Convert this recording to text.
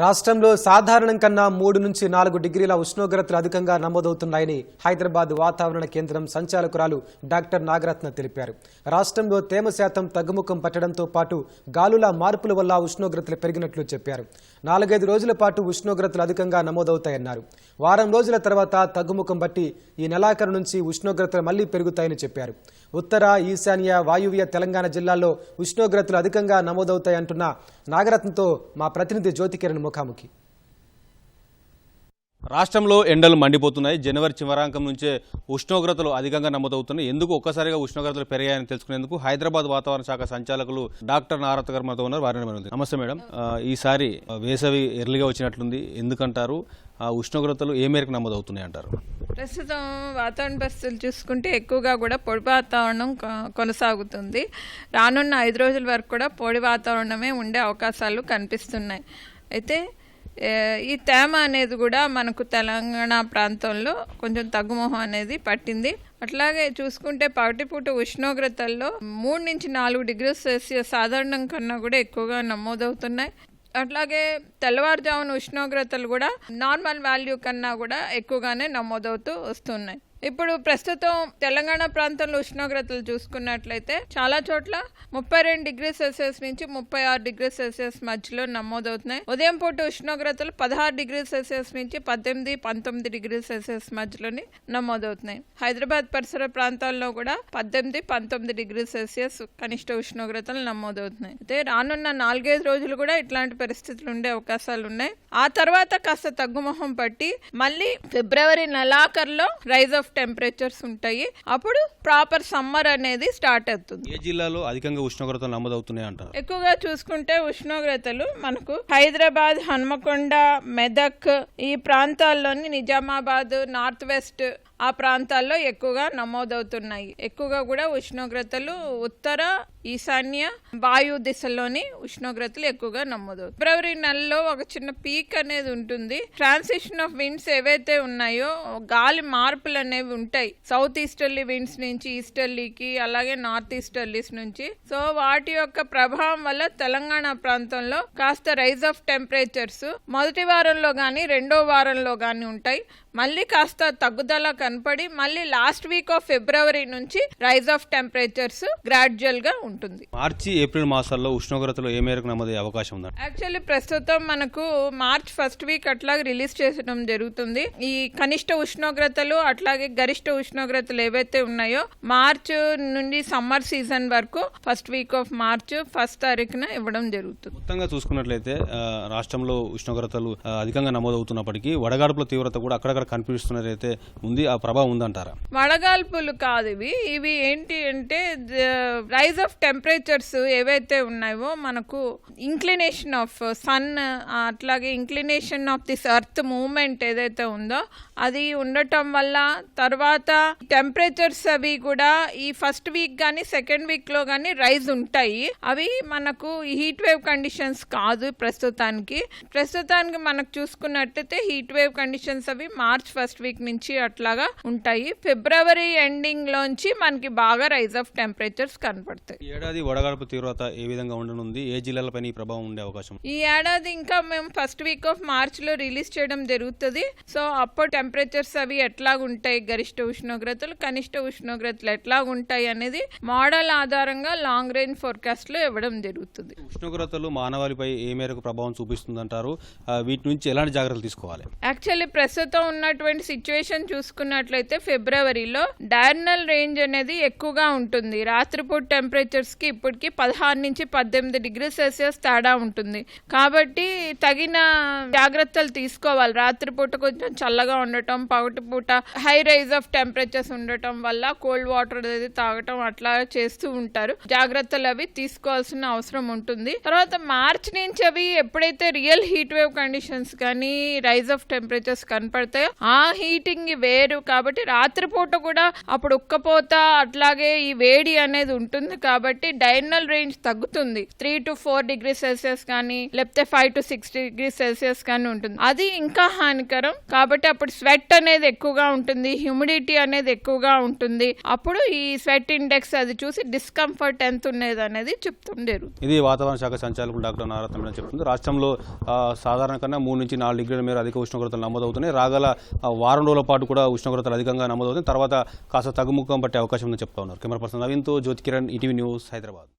రాష్ట్రంలో సాధారణం కన్నా మూడు నుంచి నాలుగు డిగ్రీల ఉష్ణోగ్రతలు అధికంగా నమోదవుతున్నాయని హైదరాబాద్ వాతావరణ కేంద్రం సంచాలకురాలు డాక్టర్ నాగరత్న తెలిపారు. రాష్ట్రంలో తేమ శాతం తగ్గుముఖం పట్టడంతో పాటు గాలుల మార్పుల వల్ల ఉష్ణోగ్రతలు పెరిగినట్లు చెప్పారు. నాలుగైదు రోజుల పాటు ఉష్ణోగ్రతలు అధికంగా నమోదవుతాయన్నారు. వారం రోజుల తర్వాత తగ్గుముఖం బట్టి ఈ నెలాఖరు నుంచి ఉష్ణోగ్రతలు మళ్ళీ పెరుగుతాయని చెప్పారు. ఉత్తర ఈశాన్య వాయువ్య తెలంగాణ జిల్లాల్లో ఉష్ణోగ్రతలు అధికంగా నమోదవుతాయంటున్న నాగరత్నతో మా ప్రతినిధి జ్యోతికిరణ్ ముఖాముఖి. రాష్ట్రంలో ఎండలు మండిపోతున్నాయి. జనవరి చివరాంకం నుంచే ఉష్ణోగ్రతలు అధికంగా నమోదవుతున్నాయి. ఎందుకు ఒక్కసారిగా ఉష్ణోగ్రతలు పెరిగాయని తెలుసుకునేందుకు హైదరాబాద్ వాతావరణ శాఖ సంచాలకులు డాక్టర్ నారత గారు ఉన్నారు. వారిని మనం నమస్తే మేడం. ఈసారి వేసవి ఎర్లీగా వచ్చినట్లుంది. ఎందుకంటారు? ఆ ఉష్ణోగ్రతలు ఏ మేరకు నమోదవుతున్నాయి అంటారు ప్రస్తుతం వాతావరణ పరిస్థితులు చూసుకుంటే ఎక్కువగా కూడా పొడి వాతావరణం కొనసాగుతుంది. రానున్న ఐదు రోజుల వరకు కూడా పొడి వాతావరణమే ఉండే అవకాశాలు కనిపిస్తున్నాయి. అయితే ఈ తేమ అనేది కూడా మనకు తెలంగాణ ప్రాంతంలో కొంచెం తగ్గుమొహం అనేది పట్టింది. అట్లాగే చూసుకుంటే పగటిపూట ఉష్ణోగ్రతల్లో మూడు నుంచి నాలుగు డిగ్రీ సెల్సియస్ సాధారణం కన్నా కూడా ఎక్కువగా నమోదవుతున్నాయి. అట్లాగే తెల్లవారుజామున ఉష్ణోగ్రతలు కూడా నార్మల్ వాల్యూ కన్నా కూడా ఎక్కువగానే నమోదవుతూ వస్తున్నాయి. ఇప్పుడు ప్రస్తుతం తెలంగాణ ప్రాంతంలో ఉష్ణోగ్రతలు చూసుకున్నట్లయితే చాలా చోట్ల ముప్పై రెండు డిగ్రీ సెల్సియస్ నుంచి ముప్పై ఆరు డిగ్రీ సెల్సియస్ మధ్యలో నమోదవుతున్నాయి. ఉదయం పూట ఉష్ణోగ్రతలు పదహారు డిగ్రీ సెల్సియస్ నుంచి పద్దెనిమిది పంతొమ్మిది డిగ్రీ సెల్సియస్ మధ్యలోని నమోదవుతున్నాయి. హైదరాబాద్ పరిసర ప్రాంతాల్లో కూడా పద్దెనిమిది పంతొమ్మిది డిగ్రీ సెల్సియస్ కనిష్ట ఉష్ణోగ్రతలు నమోదవుతున్నాయి. అయితే రానున్న నాలుగైదు రోజులు కూడా ఇట్లాంటి పరిస్థితులు ఉండే అవకాశాలు ఉన్నాయి. ఆ తర్వాత కాస్త తగ్గుముఖం పట్టి మళ్ళీ ఫిబ్రవరి నెలాఖరులో రైజ్ ఆఫ్ టెంపరేచర్స్ ఉంటాయి. అప్పుడు ప్రాపర్ సమ్మర్ అనేది స్టార్ట్ అవుతుంది. ఏ జిల్లాలో అధికంగా ఉష్ణోగ్రతలు నమోదవుతున్నాయి అంటారు? ఎక్కువగా చూసుకుంటే ఉష్ణోగ్రతలు మనకు హైదరాబాద్ హన్మకొండ మెదక్ ఈ ప్రాంతాల్లోని నిజామాబాద్ నార్త్ వెస్ట్ ఆ ప్రాంతాల్లో ఎక్కువగా నమోదవుతున్నాయి. ఎక్కువగా కూడా ఉష్ణోగ్రతలు ఉత్తర ఈశాన్య వాయు దిశలోని ఉష్ణోగ్రతలు ఎక్కువగా నమోదవుతాయి. ఫిబ్రవరి నెలలో ఒక చిన్న పీక్ అనేది ఉంటుంది. ట్రాన్సిషన్ ఆఫ్ విండ్స్ ఏవైతే ఉన్నాయో గాలి మార్పులు అనేవి ఉంటాయి. సౌత్ ఈస్టర్లీ విండ్స్ నుంచి ఈస్టర్లీకి అలాగే నార్త్ ఈస్టర్లీస్ నుంచి. సో వాటి యొక్క ప్రభావం వల్ల తెలంగాణ ప్రాంతంలో కాస్త రైజ్ ఆఫ్ టెంపరేచర్స్ మొదటి వారంలో కానీ రెండో వారంలో కానీ ఉంటాయి. మళ్ళీ కాస్త తగ్గుదల కనపడి మళ్ళీ లాస్ట్ వీక్ ఆఫ్ ఫిబ్రవరి నుంచి రైజ్ ఆఫ్ టెంపరేచర్స్ గ్రాడ్యువల్గా ఉంటుంది. మార్చి ఏప్రిల్ మాసాల్లో ఉష్ణోగ్రతలు ఏ మేరకు నమోదయ్యే అవకాశం ఉందంట యాక్చువల్లీ ప్రస్తుతం మనకు మార్చ్ ఫస్ట్ వీక్ అట్లా రిలీజ్ చేయడం జరుగుతుంది. ఈ కనిష్ట ఉష్ణోగ్రతలు అట్లాగే గరిష్ట ఉష్ణోగ్రతలు ఏవైతే ఉన్నాయో మార్చ్ నుండి సమ్మర్ సీజన్ వరకు first week of March first తారీఖున ఇవ్వడం జరుగుతుంది. మొత్తంగా చూసుకున్నట్లయితే రాష్ట్రంలో ఉష్ణోగ్రతలు అధికంగా నమోదవుతున్నప్పటికీ వడగాడుపుల తీవ్రత కూడా అక్కడక్కడ కనిపిస్తున్నదైతే ఉంది ఆ ప్రభావం ఉందంటారా? వడగాల్పులు కాదు ఇవి. ఇవి ఏంటి అంటే రైజ్ ఆఫ్ టెంపరేచర్స్ ఏవైతే ఉన్నాయో మనకు ఇంక్లినేషన్ ఆఫ్ సన్ అట్లాగే inclination of this earth moment ఏదైతే ఉందో అది ఉండటం వల్ల తర్వాత టెంపరేచర్స్ అవి కూడా ఈ ఫస్ట్ వీక్ కానీ సెకండ్ వీక్లో కానీ రైజ్ ఉంటాయి. అవి మనకు హీట్ వేవ్ కండిషన్స్ కాదు ప్రస్తుతానికి. ప్రస్తుతానికి మనకు చూసుకున్నట్టయితే హీట్ వేవ్ కండిషన్స్ అవి మార్చ్ ఫస్ట్ వీక్ నుంచి అట్లాగా ఉంటాయి. ఫిబ్రవరి ఎండింగ్ లోంచి మనకి బాగా రైజ్ ఆఫ్ టెంపరేచర్స్ కనపడతాయి. ఏడాది వడగాడుపు తీవ్రత ఏ విధంగా ఉండనుంది? ఏ జిల్లాలపైన ఈ ప్రభావం ఉండే అవకాశం? ఈ ఏడాది ఇంకా మేము ఫస్ట్ వీక్ ఆఫ్ మార్చ్లో రిలీజ్ చేయడం జరుగుతుంది. సో అప్పుడు టెంపరేచర్స్ అవి ఎట్లా ఉంటాయి? గరిష్ట ఉష్ణోగ్రతలు కనిష్ట ఉష్ణోగ్రతలు ఎట్లా ఉంటాయి అనేది మోడల్ ఆధారంగా లాంగ్ రేంజ్ ఫోర్కాస్ట్లో ఇవ్వడం జరుగుతుంది. ఉష్ణోగ్రతలు మానవాళిపై ఏ మేరకు ప్రభావం చూపిస్తుందంటారు? ఆ, వీటి నుంచి ఎలాంటి జాగ్రత్తలు తీసుకోవాలి? యాక్చువల్లీ ప్రస్తుతం ఉన్నటువంటి సిచ్యువేషన్ చూసుకున్నట్లయితే ఫిబ్రవరిలో డైర్నల్ రేంజ్ అనేది ఎక్కువగా ఉంటుంది. రాత్రిపూట టెంపరేచర్స్కి ఇప్పటికి పదహారు నుంచి పద్దెనిమిది డిగ్రీ సెల్సియస్ తేడా ఉంటుంది. కాబట్టి తగిన జాగ్రత్తలు తీసుకోవాలి. రాత్రిపూట కొంచెం చల్లగా ఉండటం పగటిపూట హై రైజ్ ఆఫ్ టెంపరేచర్స్ ఉండటం వల్ల కోల్డ్ వాటర్ అనేది తాగటం అట్లా చేస్తూ ఉంటారు. జాగ్రత్తలు అవి తీసుకోవాల్సిన అవసరం ఉంటుంది. తర్వాత మార్చ్ నుంచి అవి ఎప్పుడైతే రియల్ హీట్ వేవ్ కండిషన్స్ కానీ రైజ్ ఆఫ్ టెంపరేచర్స్ కనపడతాయో ఆ హీటింగ్ వేరు కాబట్టి రాత్రిపూట కూడా అప్పుడు ఉక్కపోత అట్లాగే ఈ వేడి అనేది ఉంటుంది కాబట్టి డైనల్ రేంజ్ తగ్గుతుంది. Three to four degree Celsius కానీ లేకపోతే five to six degree Celsius కానీ ఉంటుంది. అది ఇంకా హానికరం కాబట్టి అప్పుడు స్వెట్ అనేది ఎక్కువగా ఉంటుంది హ్యూమిడిటీ అనేది ఎక్కువగా ఉంటుంది. అప్పుడు ఈ స్వెట్ ఇండెక్స్ అది చూసి డిస్కంఫర్ట్ ఎంత ఉన్నది అనేది చెప్తుండేరు ఇది వాతావరణ శాఖ సంచాలకులు డాక్టర్ నారాయణ చెప్తుంది. రాష్ట్రంలో సాధారణ కన్నా మూడు నుంచి నాలుగు డిగ్రీల మేర అధిక ఉష్ణోగ్రతలు నమోదవుతున్నాయి. రాగల వారం రోజుల పాటు కూడా ఉష్ణోగ్రతలు అధికంగా నమోదవుతుంది తర్వాత కాస్త తగ్గుముఖం పట్టే అవకాశం ఉందని చెప్తా ఉన్నారు. కెమెరా పర్సన్ నవీన్తో జ్యోతి కిరణ్ ఈటీవీ న్యూస్ హైదరాబాద్.